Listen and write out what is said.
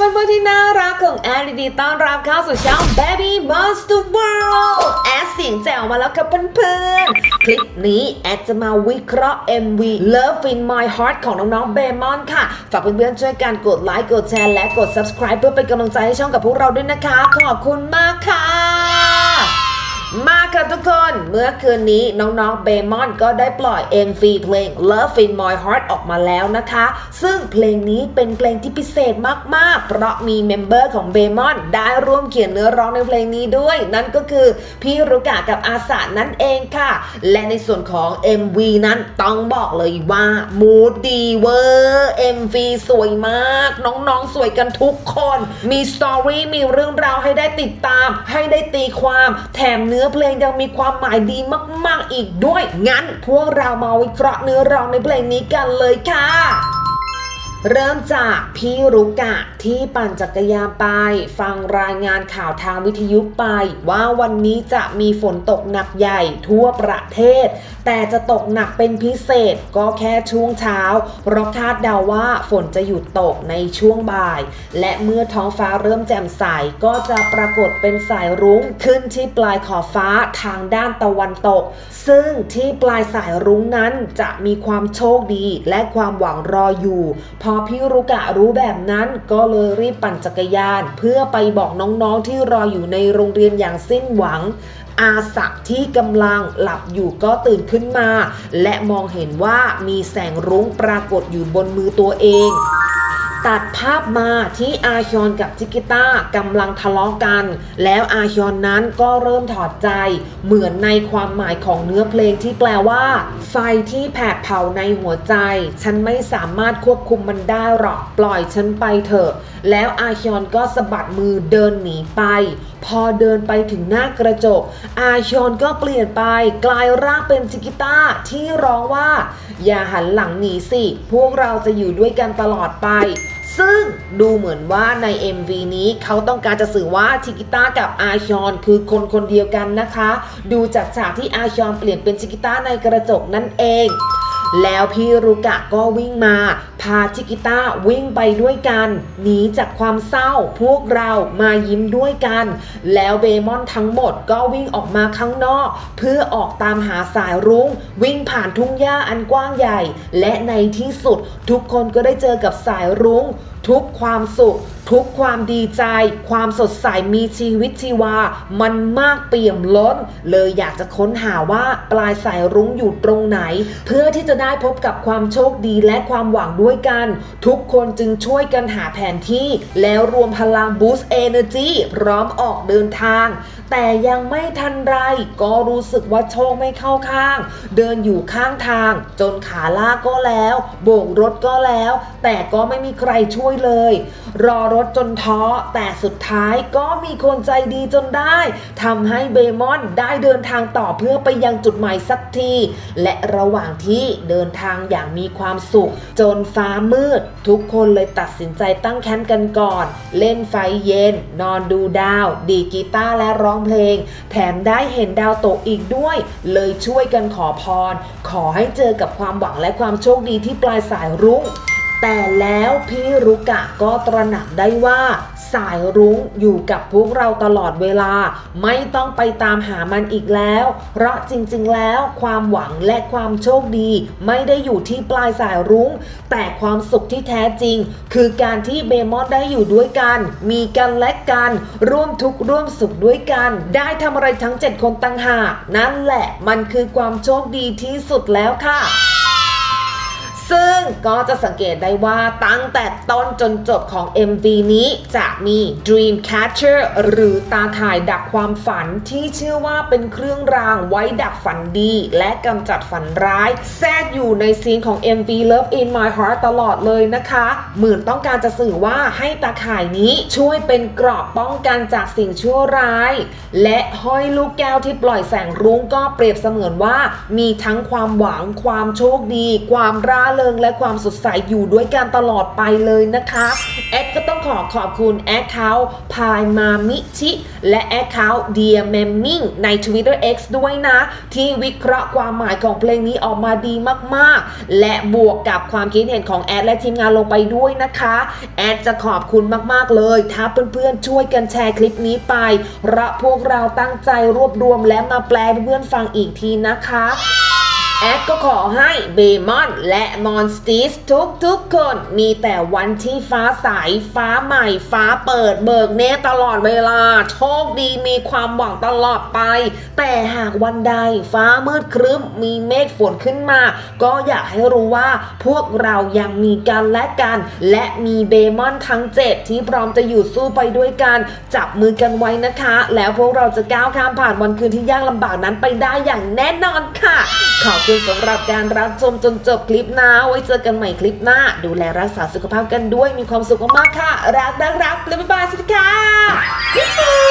เพื่อนๆที่น่ารักของแอร์ดีต้อนรับเข้าสู่ช่อง Baby Monster World แอดเสียงแจ๋วมาแล้วครับเพื่อนๆ คลิปนี้แอดจะมาวิเคราะห์ MV Love in My Heart ของน้องๆเบมอนค่ะ ฝากเพื่อนๆช่วยกันกดไลค์กดแชร์และกด subscribe เพื่อเป็นกำลังใจให้ช่องกับพวกเราด้วยนะคะ ขอบคุณมากค่ะ น เมื่อคืนนี้น้องๆเบมอนก็ได้ปล่อย MV เพลง Love in My Heart ออกมาแล้วนะคะ ซึ่งเพลงนี้เป็นเพลงที่พิเศษมากๆ เพราะมีเมมเบอร์ของเบมอนได้ร่วมเขียนเนื้อร้องในเพลงนี้ด้วย นั่นก็คือพี่รุกะกับอาสานั่นเองค่ะ และในส่วนของ MV นั้นต้องบอกเลยว่ามูดดีเวอร์ MV สวยมาก น้องๆสวยกันทุกคน มีสตอรี่มีเรื่องราวให้ได้ติดตาม ให้ได้ตีความ แถมเนื้อเพลงยังมีความหมายดีมากๆอีกด้วย งั้นพวกเรามาวิเคราะห์เนื้อร้องในเพลงนี้กันเลยค่ะ เริ่มจากพี่รุกะที่ปั่นจักรยานไป ฟังรายงานข่าวทางวิทยุไป ว่าวันนี้จะมีฝนตกหนักใหญ่ทั่วประเทศ แต่จะตกหนักเป็นพิเศษก็แค่ช่วงเช้า เพราะคาดเดาว่าฝนจะหยุดตกในช่วงบ่าย และเมื่อท้องฟ้าเริ่มแจ่มใสก็จะปรากฏเป็นสายรุ้งขึ้นที่ปลายขอบฟ้าทางด้านตะวันตก ซึ่งที่ปลายสายรุ้งนั้นจะมีความโชคดีและความหวังรออยู่ พอพี่รุกะรู้แบบนั้นก็เลยรีบปั่นจักรยาน เพื่อไปบอกน้องๆที่รออยู่ในโรงเรียนอย่างสิ้นหวัง อาสักที่กำลังหลับอยู่ก็ตื่นขึ้นมา และมองเห็นว่ามีแสงรุ้งปรากฏอยู่บนมือตัวเอง ตัดภาพมาที่อาฮยอนกับจิกิต้ากำลังทะเลาะกัน แล้วอาฮยอนนั้นก็เริ่มถอดใจ เหมือนในความหมายของเนื้อเพลงที่แปลว่า ไฟที่แผดเผาในหัวใจ ฉันไม่สามารถควบคุมมันได้หรอก ปล่อยฉันไปเถอะแล้วอาฮยอนก็สะบัดมือเดินหนีไป พอเดินไปถึงหน้ากระจก อาฮยอนก็เปลี่ยนไป กลายร่างเป็นจิกิต้าที่ร้องว่า อย่าหันหลังหนีสิ พวกเราจะอยู่ด้วยกันตลอดไปซึ่งดูเหมือนว่าใน MV นี้เขาต้องการจะสื่อว่าชิกิต้ากับอาชอนคือคนคนเดียวกันนะคะ ดูจากฉากที่อาชอนเปลี่ยนเป็นชิกิต้าในกระจกนั่นเอง แล้วพี่รุกะก็วิ่งมา พาชิกิต้าวิ่งไปด้วยกัน หนีจากความเศร้าพวกเรามายิ้มด้วยกัน แล้วเบมอนทั้งหมดก็วิ่งออกมาข้างนอก เพื่อออกตามหาสายรุง้ง วิ่งผ่านทุ่งหญ้าอันกว้างใหญ่ และในที่สุดทุกคนก็ได้เจอกับสายรุง้ง ทุกความสุข ทุกความดีใจ ความสดใสมีชีวิตชีวา มันมากเปี่ยมล้น เลยอยากจะค้นหาว่าปลายสายรุ้งอยู่ตรงไหน เพื่อที่จะได้พบกับความโชคดีและความหวังด้วยกัน ทุกคนจึงช่วยกันหาแผนที่ แล้วรวมพลังบูสต์เอเนอร์จีพร้อมออกเดินทาง แต่ยังไม่ทันไรก็รู้สึกว่าโชคไม่เข้าข้าง เดินอยู่ข้างทาง จนขาลากก็แล้ว โบกรถก็แล้ว แต่ก็ไม่มีใครช่วยเลย รอรถจนท้อ แต่สุดท้ายก็มีคนใจดีจนได้ทำให้เบมอนได้เดินทางต่อเพื่อไปยังจุดหมายสักที และระหว่างที่เดินทางอย่างมีความสุข จนฟ้ามืด ทุกคนเลยตัดสินใจตั้งแคมป์กันก่อน เล่นไฟเย็น นอนดูดาว ดีกีตาร์และร้องเพลง แถมได้เห็นดาวตกอีกด้วย เลยช่วยกันขอพร ขอให้เจอกับความหวังและความโชคดีที่ปลายสายรุ้ง แต่แล้วพี่รุกะก็ตระหนักได้ว่าสายรุ้งอยู่กับพวกเราตลอดเวลา ไม่ต้องไปตามหามันอีกแล้ว เพราะจริงๆแล้วความหวังและความโชคดี ไม่ได้อยู่ที่ปลายสายรุ้ง แต่ความสุขที่แท้จริง คือการที่เบมอนได้อยู่ด้วยกัน มีกันและกัน ร่วมทุกข์ร่วมสุขด้วยกัน ได้ทำอะไรทั้ง 7 คนตั้งหากนั่นแหละมันคือความโชคดีที่สุดแล้วค่ะ ซึ่งก็จะสังเกตได้ว่าตั้งแต่ต้นจนจบของ MV นี้จะมี Dream Catcher หรือตาข่ายดักความฝันที่เชื่อว่าเป็นเครื่องรางไว้ดักฝันดี และกำจัดฝันร้าย แทรกอยู่ในซีนของ MV Love in My Heart ตลอดเลยนะคะเหมือนต้องการจะสื่อว่าให้ตาข่ายนี้ช่วยเป็นเกราะป้องกันจากสิ่งชั่วร้าย และห้อยลูกแก้วที่ปล่อยแสงรุ้งก็เปรียบเสมือนว่า มีทั้งความหวังความโชคดี ความร่าเริงและความสดใสอยู่ด้วยกันตลอดไปเลยนะคะแอดก็ต้องขอขอบคุณแอดเขาพายมามิชิและแอดเขาเดียแมมมิงใน Twitter X ด้วยนะ ที่วิเคราะห์ความหมายของเพลงนี้ออกมาดีมากๆ และบวกกับความคิดเห็นของแอดและทีมงานลงไปด้วยนะคะแอดจะขอบคุณมากๆเลย ถ้าเพื่อนๆช่วยกันแชร์คลิปนี้ไปเพราะพวกเราตั้งใจรวบรวมและมาแปลเพื่อนฟังอีกทีนะคะ แอดก็ขอให้เบมอนและมอนสติสทุกทุกๆคนมีแต่วันที่ฟ้าใสฟ้าใหม่ ฟ้าเปิดเบิกเนตตลอดเวลา โชคดีมีความหวังตลอดไป แต่หากวันใดฟ้ามืดครึ้มมีเมฆฝนขึ้นมา ก็อยากให้รู้ว่าพวกเรายังมีกันและกัน และมีเบมอนทั้งเจ็ดที่พร้อมจะอยู่สู้ไปด้วยกัน จับมือกันไว้นะคะ แล้วพวกเราจะก้าวข้ามผ่านวันคืนที่ยากลำบากนั้นไปได้อย่างแน่นอนค่ะขอบคุณสำหรับการรับชมจนจบคลิปนะไว้เจอกันใหม่คลิปหน้า ดูแลรักษาสุขภาพกันด้วยมีความสุขมากๆค่ะ รักรักรักแล้วบ๊ายบายสวัสดีค่ะ